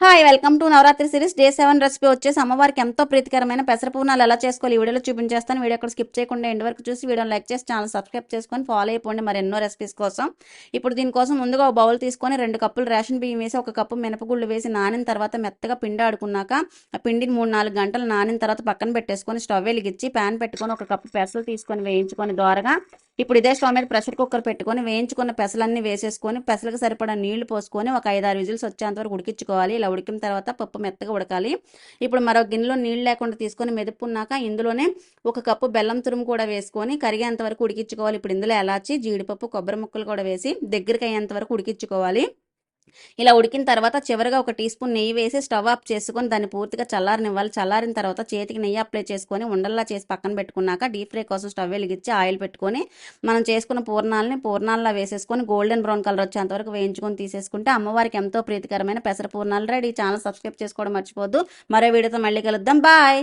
Hi welcome to Navaratri series day seven recipe వచ్చేసి అమ్మవారికి ఎంతో ప్రీతికరమైన పెసరపూర్ణాలు ఎలా చేసుకోవాలి? ఈ వీడియోలో చూపించేస్తాను. వీడియో అక్కడ స్కిప్ చేయకుండా ఎండ్ వరకు చూసి వీడియోని లైక్ చేసి ఛానల్ సబ్స్క్రైబ్ చేసుకొని ఫాలో అయిపోండి మరి ఎన్నో రెసిపీస్ కోసం. ఇప్పుడు దీనికోసం ముందుగా ఒక బౌల్ తీసుకొని రెండు కప్పులు రేషన్ బియ్యం వేసి ఒక కప్పు మినపగుళ్ళు వేసి నానిన తర్వాత మెత్తగా పిండి ఆడుకున్నాక ఆ పిండిని మూడు నాలుగు గంటలు నానిన తర్వాత పక్కన పెట్టేసుకొని స్టవ్ వెలిగించి ప్యాన్ పెట్టుకొని ఒక కప్పు పెసలు తీసుకొని వేయించుకొని దోరగా ఇప్పుడు ఇదే స్టవ్ మీద ప్రెషర్ కుక్కర్ పెట్టుకొని వేయించుకున్న పెసలన్నీ వేసేసుకొని పెసలకు సరిపడా నీళ్ళు పోసుకొని ఒక ఐదారు విజిల్స్ వచ్చేంత వరకు ఉడికించుకోవాలి. ఇలా ఉడికిన తర్వాత పప్పు మెత్తగా ఉడకాలి. ఇప్పుడు మరో గిన్నెలో నీళ్ళు లేకుండా తీసుకొని మెదుపున్నాక ఇందులోనే ఒక కప్పు బెల్లం తురుము కూడా వేసుకొని కరిగేంత వరకు ఉడికించుకోవాలి. ఇప్పుడు ఇందులో ఎలాచి జీడిపప్పు కొబ్బరి ముక్కలు కూడా వేసి దగ్గరికి అయ్యేంత వరకు ఉడికించుకోవాలి. ఇలా ఉడికిన తర్వాత చివరిగా ఒక టీ స్పూన్ నెయ్యి వేసి స్టవ్ ఆఫ్ చేసుకొని దాన్ని పూర్తిగా చల్లారనివ్వాలి. చల్లారిన తర్వాత చేతికి నెయ్యి అప్లై చేసుకొని ఉండల్లా చేసి పక్కన పెట్టుకున్నాక డీప్ ఫ్రై కోసం స్టవ్ వెలిగించి ఆయిల్ పెట్టుకొని మనం చేసుకున్న పూర్ణాలని పూర్ణాల్లో వేసేసుకొని గోల్డెన్ బ్రౌన్ కలర్ వచ్చేంత వరకు వేయించుకొని తీసేసుకుంటే అమ్మవారికి ఎంతో ప్రీతికరమైన పెసర పూర్ణాలు రెడీ. ఛానల్ సబ్స్క్రైబ్ చేసుకోవడం మర్చిపోద్దు మరో వీడియోతో మళ్ళీ కలుద్దాం. బాయ్.